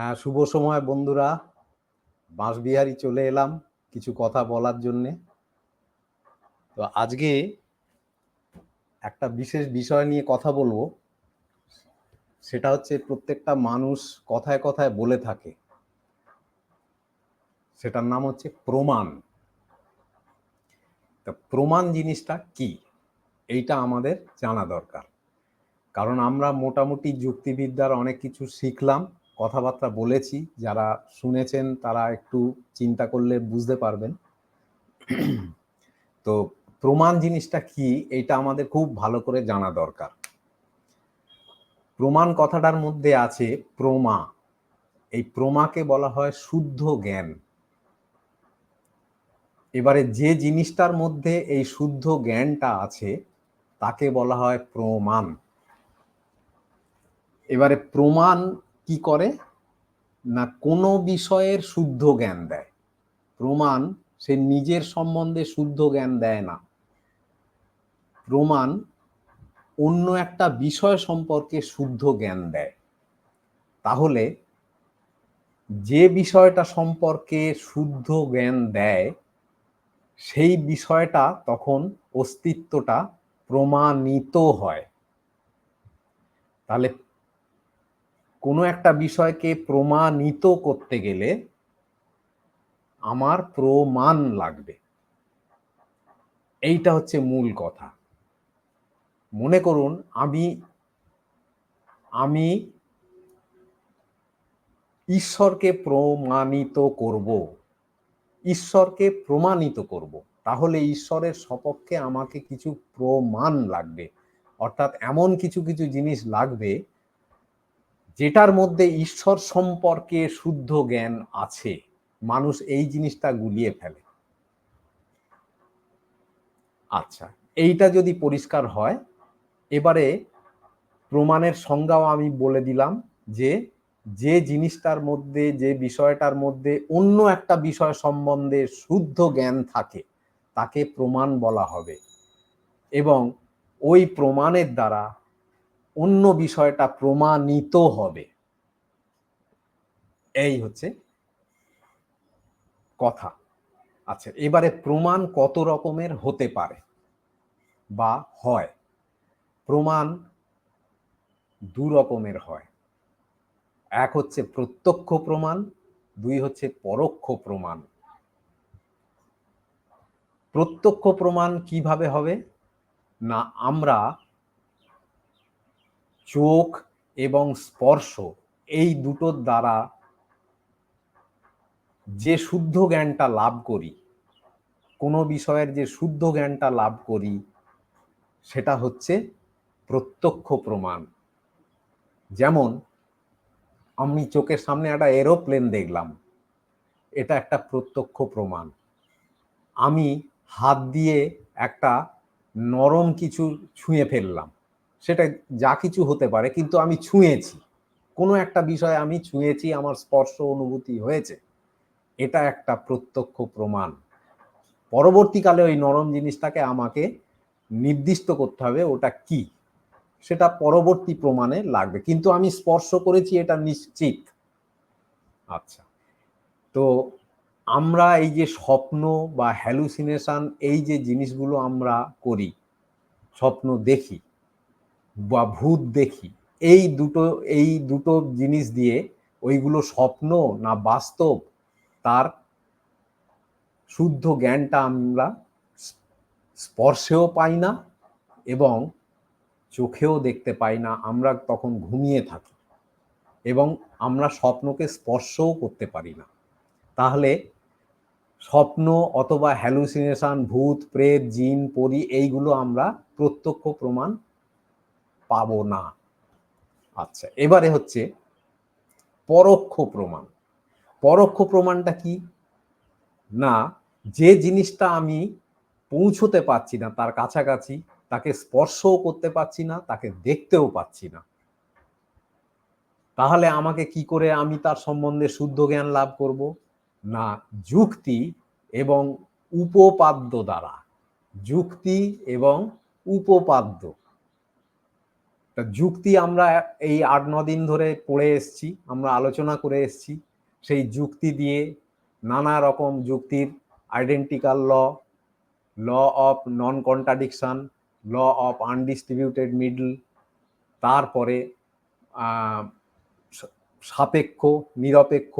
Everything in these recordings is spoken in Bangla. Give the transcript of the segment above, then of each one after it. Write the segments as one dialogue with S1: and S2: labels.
S1: হ্যাঁ শুভ সময় বন্ধুরা। বাঁশবিহারি চলে এলাম কিছু কথা বলার জন্যে। তো আজকে একটা বিশেষ বিষয় নিয়ে কথা বলব। সেটা হচ্ছে প্রত্যেকটা মানুষ কথায় কথায় বলে থাকে। সেটার নাম হচ্ছে প্রমাণ। তা প্রমাণ জিনিসটা কি? এইটা আমাদের জানা দরকার। কারণ আমরা মোটামুটি যুক্তিবিদ্যার অনেক কিছু শিখলাম। কথাবার্তা বলেছি, যারা শুনেছেন তারা একটু চিন্তা করলে বুঝতে পারবেন। তো প্রমাণ জিনিসটা কি, এটা আমাদের খুব ভালো করে জানা দরকার। প্রমাণ কথাটার মধ্যে আছে প্রমা। এই প্রমাকে বলা হয় শুদ্ধ জ্ঞান। এবারে যে জিনিসটার মধ্যে এই শুদ্ধ জ্ঞানটা আছে, তাকে বলা হয় প্রমাণ। এবারে প্রমাণ কি করে? না কোনো বিষয়ের শুদ্ধ জ্ঞান দেয়। প্রমাণ সে নিজের সম্বন্ধে শুদ্ধ জ্ঞান দেয় না। প্রমাণ অন্য একটা বিষয় সম্পর্কে শুদ্ধ জ্ঞান দেয়। তাহলে যে বিষয়টা সম্পর্কে শুদ্ধ জ্ঞান দেয়, সেই বিষয়টা তখন অস্তিত্বটা প্রমাণিত হয়। তাহলে কোনো একটা বিষয়কে প্রমাণিত করতে গেলে আমার প্রমাণ লাগবে। এইটা হচ্ছে মূল কথা। মনে করুন, আমি আমি ঈশ্বরকে প্রমাণিত করব। ঈশ্বরকে প্রমাণিত করব। তাহলে ঈশ্বরের সপক্ষে আমাকে কিছু প্রমাণ লাগবে। অর্থাৎ এমন কিছু কিছু জিনিস লাগবে যেটার মধ্যে ঈশ্বর সম্পর্কে শুদ্ধ জ্ঞান আছে, মানুষ এই জিনিসটা গুলিয়ে ফেলে। আচ্ছা এইটা যদি পরিষ্কার হয়, এবারে প্রমাণের সংজ্ঞাও আমি বলে দিলাম যে যে জিনিসটার মধ্যে, যে বিষয়টার মধ্যে অন্য একটা বিষয় সম্বন্ধে শুদ্ধ জ্ঞান থাকে, তাকে প্রমাণ বলা হবে। এবং ওই প্রমাণের দ্বারা অন্য বিষয়টা প্রমাণিত হবে। এই হচ্ছে কথা। আচ্ছা এবারে প্রমাণ কত রকমের হতে পারে? বা হয়। প্রমাণ দু রকমের হয়। এক হচ্ছে প্রত্যক্ষ প্রমাণ, দুই হচ্ছে পরোক্ষ প্রমাণ। প্রত্যক্ষ প্রমাণ কীভাবে হবে? না, আমরা চোখ এবং স্পর্শ এই দুটোর দ্বারা যে শুদ্ধ জ্ঞানটা লাভ করি, কোনো বিষয়ের যে শুদ্ধ জ্ঞানটা লাভ করি, সেটা হচ্ছে প্রত্যক্ষ প্রমাণ। যেমন, আমি চোখের সামনে একটা এরোপ্লেন দেখলাম, এটা একটা প্রত্যক্ষ প্রমাণ। আমি হাত দিয়ে একটা নরম কিছু ছুঁয়ে ফেললাম। সেটা যা কিছু হতে পারে, কিন্তু আমি ছুঁয়েছি। কোনো একটা বিষয়ে আমি ছুঁয়েছি, আমার স্পর্শ অনুভূতি হয়েছে। এটা একটা প্রত্যক্ষ প্রমাণ। পরবর্তীকালে ওই নরম জিনিসটাকে আমাকে নির্দিষ্ট করতে হবে, ওটা কি? সেটা পরবর্তী প্রমাণে লাগবে। কিন্তু আমি স্পর্শ করেছি, এটা নিশ্চিত। আচ্ছা। তো আমরা এই যে স্বপ্ন বা হ্যালুসিনেশন এই যে জিনিসগুলো আমরা করি, স্বপ্ন দেখি বা ভূত দেখি, এই দুটো এই দুটো জিনিস দিয়ে ওইগুলো স্বপ্ন না বাস্তব, তার শুদ্ধ জ্ঞানটা আমরা স্পর্শেও পাই না এবং চোখেও দেখতে পাই না, আমরা তখন ঘুমিয়ে থাকি এবং আমরা স্বপ্নকে স্পর্শও করতে পারি না। তাহলে স্বপ্ন অথবা হ্যালুসিনেশন ভূত, প্রেত, জিন, পরি, এইগুলো আমরা প্রত্যক্ষ প্রমাণ পাবো না। আচ্ছা এবারে হচ্ছে পরোক্ষ প্রমাণ। পরোক্ষ প্রমাণটা কি? না, যে জিনিসটা আমি পৌঁছতে পারছি না, তার কাছাকাছি, তাকে স্পর্শও করতে পারছি না, তাকে দেখতেও পাচ্ছি না। তাহলে আমাকে কি করে আমি তার সম্বন্ধে শুদ্ধ জ্ঞান লাভ করব? না, যুক্তি এবং উপপাদ্য দ্বারা। যুক্তি এবং উপপাদ্য। যুক্তি আমরা এই আট, ন দিন ধরে পড়ে এসছি, আমরা আলোচনা করে এসছি। সেই যুক্তি দিয়ে নানা রকম যুক্তির identical law law of non contradiction law of undistributed middle তারপরে সাপেক্ষ, নিরপেক্ষ,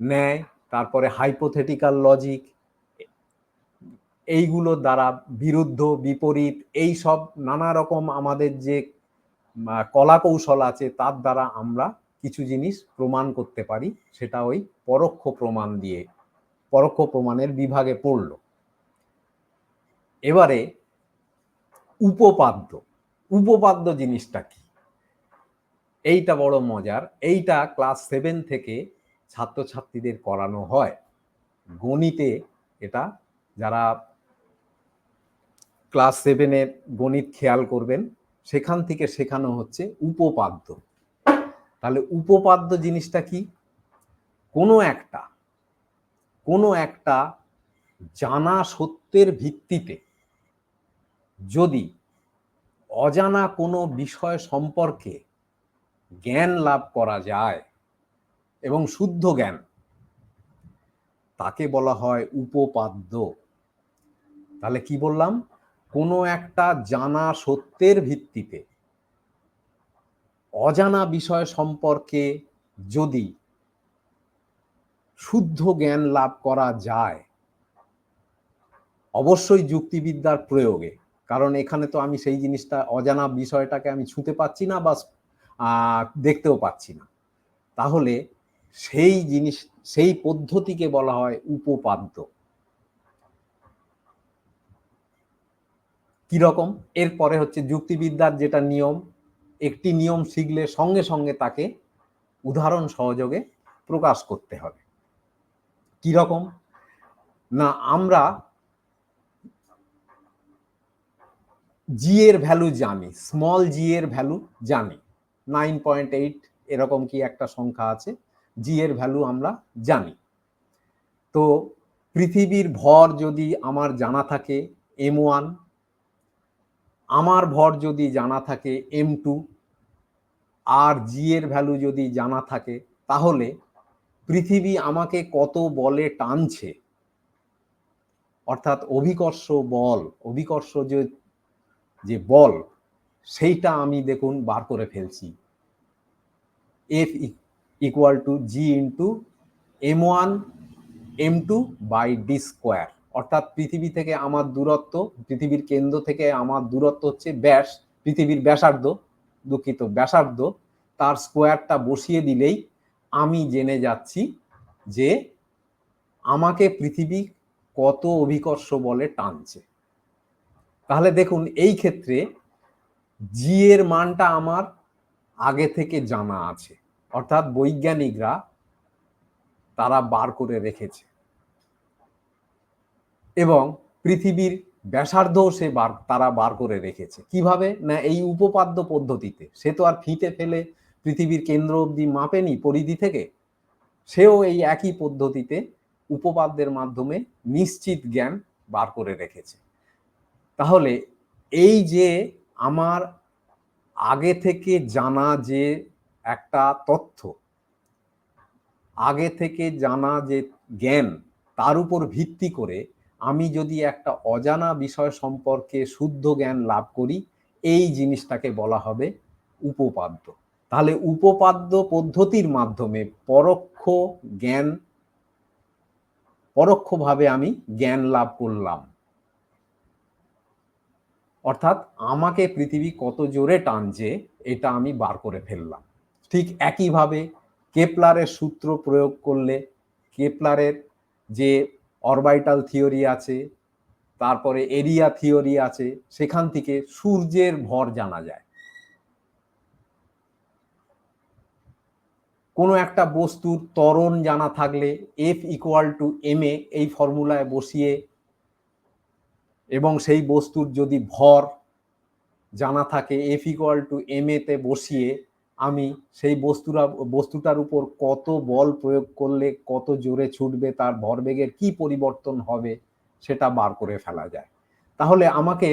S1: ন্যায়, তারপরে হাইপোথেটিক্যাল লজিক এইগুলোর দ্বারা বিরুদ্ধ, বিপরীত এই সব নানা রকম আমাদের যে কলা কৌশল আছে, তার দ্বারা আমরা কিছু জিনিস প্রমাণ করতে পারি, সেটা ওই পরোক্ষ প্রমাণ দিয়ে, পরোক্ষ প্রমাণের বিভাগে পড়ল। এবারে উপপাদ্য উপপাদ্য জিনিসটা কি? এইটা বড় মজার, এইটা ক্লাস সেভেন থেকে ছাত্রছাত্রীদের করানো হয়। গণিতে এটা যারা ক্লাস সেভেনের গণিত খেয়াল করবেন সেখান থেকে শেখানো হচ্ছে উপপাদ্য। তাহলে উপপাদ্য জিনিসটা কি? কোনো একটা কোনো একটা জানা সত্যের ভিত্তিতে যদি অজানা কোনো বিষয় সম্পর্কে জ্ঞান লাভ করা যায় এবং শুদ্ধ জ্ঞান, তাকে বলা হয় উপপাদ্য। তাহলে কি বললাম? কোনো একটা জানা সত্যের ভিত্তিতে অজানা বিষয় সম্পর্কে যদি শুদ্ধ জ্ঞান লাভ করা যায়, অবশ্যই যুক্তিবিদ্যার প্রয়োগে। কারণ এখানে তো আমি সেই জিনিসটা, অজানা বিষয়টাকে আমি ছুঁতে পাচ্ছি না বা দেখতেও পাচ্ছি না। তাহলে সেই জিনিস, সেই পদ্ধতিকে বলা হয় উপপাদ্য। কীরকম? এরপরে হচ্ছে যুক্তিবিদ্যার যেটা নিয়ম, একটি নিয়ম শিখলে সঙ্গে সঙ্গে তাকে উদাহরণ সহযোগে প্রকাশ করতে হবে। কীরকম? না, আমরা জি এর ভ্যালু জানি স্মল জি এর ভ্যালু জানি। নাইন পয়েন্ট এইট এরকম কি একটা সংখ্যা আছে জি এর ভ্যালু আমরা জানি। তো পৃথিবীর ভর যদি আমার জানা থাকে এম ওয়ান আমার ভর যদি জানা থাকে এম টু আর জি এর ভ্যালু যদি জানা থাকে, তাহলে পৃথিবী আমাকে কত বলে টানছে? অর্থাৎ অভিকর্ষ বল, অভিকর্ষ যে যে বল, সেইটা আমি দেখুন বার করে ফেলছি। F equal to G into M one M two by D square অর্থাৎ পৃথিবী থেকে আমার দূরত্ব, পৃথিবীর কেন্দ্র থেকে আমার দূরত্ব হচ্ছে ব্যাস, পৃথিবীর ব্যাসার্ধ, দুঃখিত, ব্যাসার্ধ। তার স্কোয়ারটা বসিয়ে দিলেই আমি জেনে যাচ্ছি যে আমাকে পৃথিবী কত অভিকর্ষ বলে টানছে। তাহলে দেখুন, এই ক্ষেত্রে জি এর মানটা আমার আগে থেকে জানা আছে। অর্থাৎ বৈজ্ঞানিকরা তারা বার করে রেখেছে। এবং পৃথিবীর ব্যাসার্ধও সে বার, তারা বার করে রেখেছে। কীভাবে? না, এই উপপাদ্য পদ্ধতিতে। সে তো আর ফিতে ফেলে পৃথিবীর কেন্দ্র অবধি মাপেনি পরিধি থেকে। সেও এই একই পদ্ধতিতে উপপাদ্যের মাধ্যমে নিশ্চিত জ্ঞান বার করে রেখেছে। তাহলে এই যে আমার আগে থেকে জানা যে একটা তথ্য, আগে থেকে জানা যে জ্ঞান, তার উপর ভিত্তি করে আমি যদি একটা অজানা বিষয় সম্পর্কে শুদ্ধ জ্ঞান লাভ করি, এই জিনিসটাকে বলা হবে উপপাদ্য। তাহলে উপপাদ্য পদ্ধতির মাধ্যমে পরোক্ষ জ্ঞান, পরোক্ষভাবে আমি জ্ঞান লাভ করলাম। অর্থাৎ আমাকে পৃথিবী কত জোরে টানছে, এটা আমি বার করে ফেললাম। ঠিক একইভাবে কেপলারের সূত্র প্রয়োগ করলে, কেপলারের যে অরবাইটাল থিওরি আছে, তারপরে এরিয়া থিওরি আছে, সেখান থেকে সূর্যের ভর জানা যায়। কোনো একটা বস্তুর ত্বরণ জানা থাকলে F equal to M A এই ফর্মুলায় বসিয়ে এবং সেই বস্তুর যদি ভর জানা থাকে এফ ইকুয়াল টু এম এতে বসিয়ে আমি সেই বস্তুরা, বস্তুটার উপর কত বল প্রয়োগ করলে কত জোরে ছুটবে, তার ভরবেগের কি পরিবর্তন হবে সেটা বার করে ফেলা যায়। তাহলে আমাকে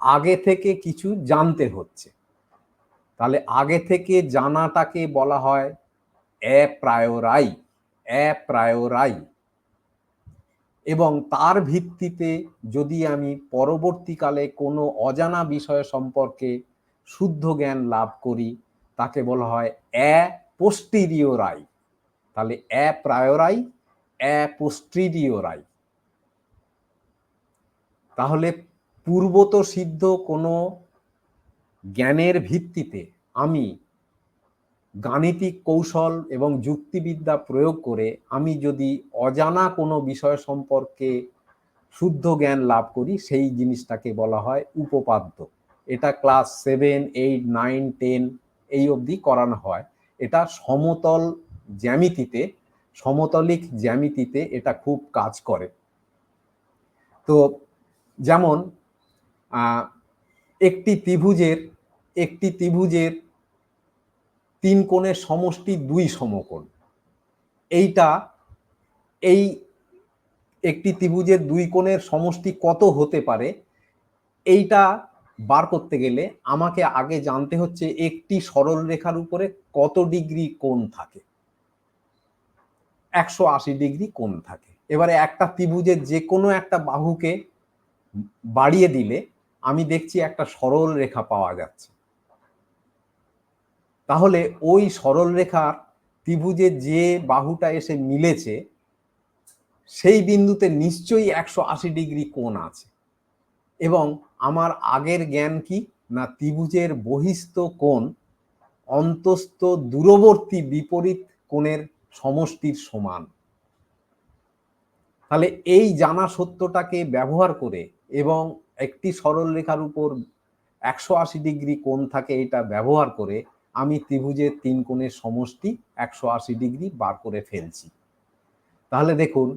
S1: আগে থেকে কিছু জানতে হচ্ছে। তাহলে আগে থেকে জানাটাকে বলা হয় এ প্রায়রাই এ প্রায়রাই। এবং তার ভিত্তিতে যদি আমি পরবর্তীকালে কোনো অজানা বিষয় সম্পর্কে শুদ্ধ জ্ঞান লাভ করি তাকে বলা হয় অ্যা পোস্টিরিওরাই তাহলে অ্যা প্রায়রাই অ্যা পোস্টিরিওরাই তাহলে পূর্বত সিদ্ধ কোনো জ্ঞানের ভিত্তিতে আমি গাণিতিক কৌশল এবং যুক্তিবিদ্যা প্রয়োগ করে আমি যদি অজানা কোনো বিষয় সম্পর্কে শুদ্ধ জ্ঞান লাভ করি, সেই জিনিসটাকে বলা হয় উপপাদ্য। এটা class seven eight nine ten এই অবধি করানো হয়। এটা সমতল জ্যামিতিতে, সমতলিক জ্যামিতিতে এটা খুব কাজ করে। তো যেমন একটি ত্রিভুজের একটি ত্রিভুজের তিন কোণের সমষ্টি দুই সমকোণ। এইটা, এই একটি ত্রিভুজের দুই কোণের সমষ্টি কত হতে পারে? এইটা বার করতে গেলে আমাকে আগে জানতে হচ্ছে একটি সরল রেখার উপরে কত ডিগ্রি কোণ থাকে। একশো আশি ডিগ্রি কোণ থাকে। এবারে একটা ত্রিভুজের যে কোনো একটা বাহুকে বাড়িয়ে দিলে আমি দেখছি একটা সরল রেখা পাওয়া যাচ্ছে। তাহলে ওই সরল রেখার ত্রিভুজে যে বাহুটা এসে মিলেছে, সেই বিন্দুতে নিশ্চয়ই একশো আশি ডিগ্রি কোণ আছে। এবং আমার আগের জ্ঞান কি? না ত্রিভুজের বহিস্থ কোণ অন্তস্থ দূরবর্তী বিপরীত কোণের সমষ্টির সমান। তাহলে এই জানা সত্যটাকে ব্যবহার করে এবং একটি সরল রেখার উপর একশো আশি ডিগ্রি কোণ থাকে এটা ব্যবহার করে আমি ত্রিভুজের তিন কোণের সমষ্টি একশো আশি ডিগ্রি বার করে ফেলছি। তাহলে দেখুন,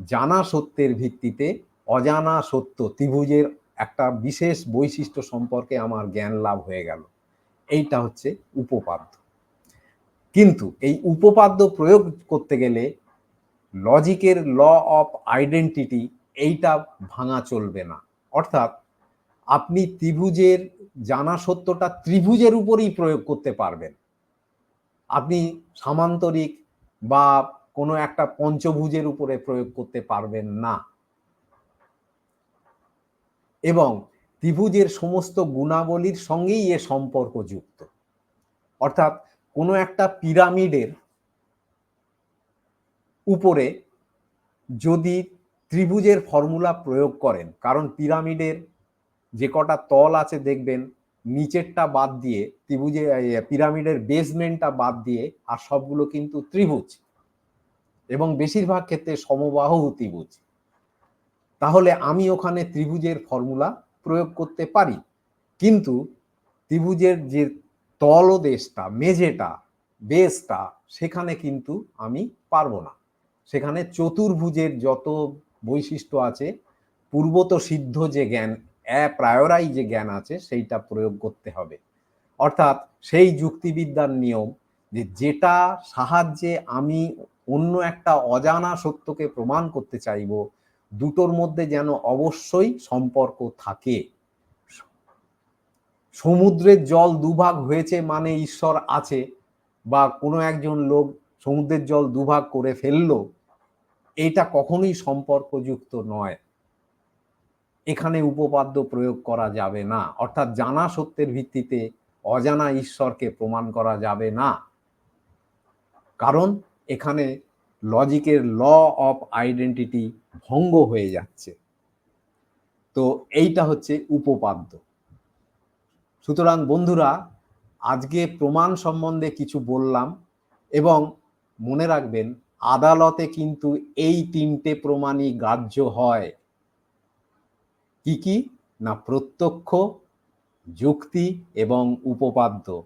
S1: জানা সত্যের ভিত্তিতে অজানা সত্য ত্রিভুজের একটা বিশেষ বৈশিষ্ট্য সম্পর্কে আমার জ্ঞান লাভ হয়ে গেল। এইটা হচ্ছে উপপাদ্য। কিন্তু এই উপপাদ্য প্রয়োগ করতে গেলে লজিকের ল অফ আইডেন্টিটি এইটা ভাঙা চলবে না। অর্থাৎ আপনি ত্রিভুজের, জানা সত্যটা ত্রিভুজের উপরেই প্রয়োগ করতে পারবেন। আপনি সামান্তরিক বা কোনো একটা পঞ্চভুজের উপরে প্রয়োগ করতে পারবেন না। এবং ত্রিভুজের সমস্ত গুণাবলীর সঙ্গেই এ সম্পর্ক যুক্ত। অর্থাৎ কোনো একটা পিরামিডের উপরে যদি ত্রিভুজের ফর্মুলা প্রয়োগ করেন, কারণ পিরামিডের যে কটা তল আছে দেখবেন, নিচেরটা বাদ দিয়ে ত্রিভুজে পিরামিডের বেসমেন্টটা বাদ দিয়ে আর সবগুলো কিন্তু ত্রিভুজ। এবং বেশিরভাগ ক্ষেত্রে সমবাহু ত্রিভুজ। তাহলে আমি ওখানে ত্রিভুজের ফর্মুলা প্রয়োগ করতে পারি। কিন্তু ত্রিভুজের যে তলদেশটা, মেঝেটা, বেসটা, সেখানে কিন্তু আমি পারব না। সেখানে চতুর্ভুজের যত বৈশিষ্ট্য আছে, পূর্বত সিদ্ধ যে জ্ঞান প্রায়রাই যে জ্ঞান আছে, সেইটা প্রয়োগ করতে হবে। অর্থাৎ সেই যুক্তিবিদ্যার নিয়ম যে যেটা সাহায্যে আমি অন্য একটা অজানা সত্যকে প্রমাণ করতে চাইব দুটোর মধ্যে যেন অবশ্যই সম্পর্ক থাকে। সমুদ্রের জল দুভাগ হয়েছে মানে ঈশ্বর আছে বা কোনো একজন লোক সমুদ্রের জল দুভাগ করে ফেলল, এটা কখনোই সম্পর্কযুক্ত নয়। এখানে উপপাদ্য প্রয়োগ করা যাবে না। অর্থাৎ জানা সত্যের ভিত্তিতে অজানা ঈশ্বরকে প্রমাণ করা যাবে না। কারণ এখানে লজিকের ল অফ আইডেন্টিটি ভঙ্গ হয়ে যাচ্ছে। তো এইটা হচ্ছে উপপাদ্য। সুতরাং বন্ধুরা, আজকে প্রমাণ সম্বন্ধে কিছু বললাম এবং মনে রাখবেন, আদালতে কিন্তু এই তিনটে প্রমাণই গ্রাহ্য হয়। কি কি? না প্রত্যক্ষ, যুক্তি এবং উপপাদ্য।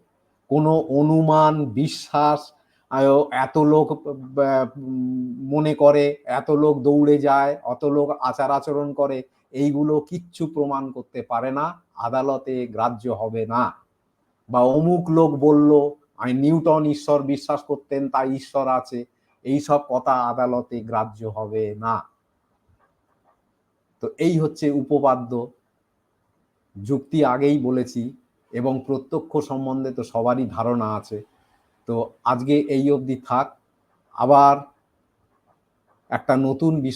S1: কোনো অনুমান, বিশ্বাস এত লোক মনে করে, এত লোক দৌড়ে যায়, অত লোক আচার আচরণ করে, এইগুলো কিচ্ছু প্রমাণ করতে পারে না, আদালতে গ্রাহ্য হবে না। বা অমুক লোক বলল আমি নিউটন ঈশ্বর বিশ্বাস করতেন, তাই ঈশ্বর আছে। এই সব কথা আদালতে গ্রাহ্য হবে না। তো এই হচ্ছে উপপাদ্য। যুক্তি আগেই বলেছি এবং প্রত্যক্ষ সম্বন্ধে তো সবারই ধারণা আছে। তো আজকে এই অবধি থাক। আবার একটা নতুন বিষয়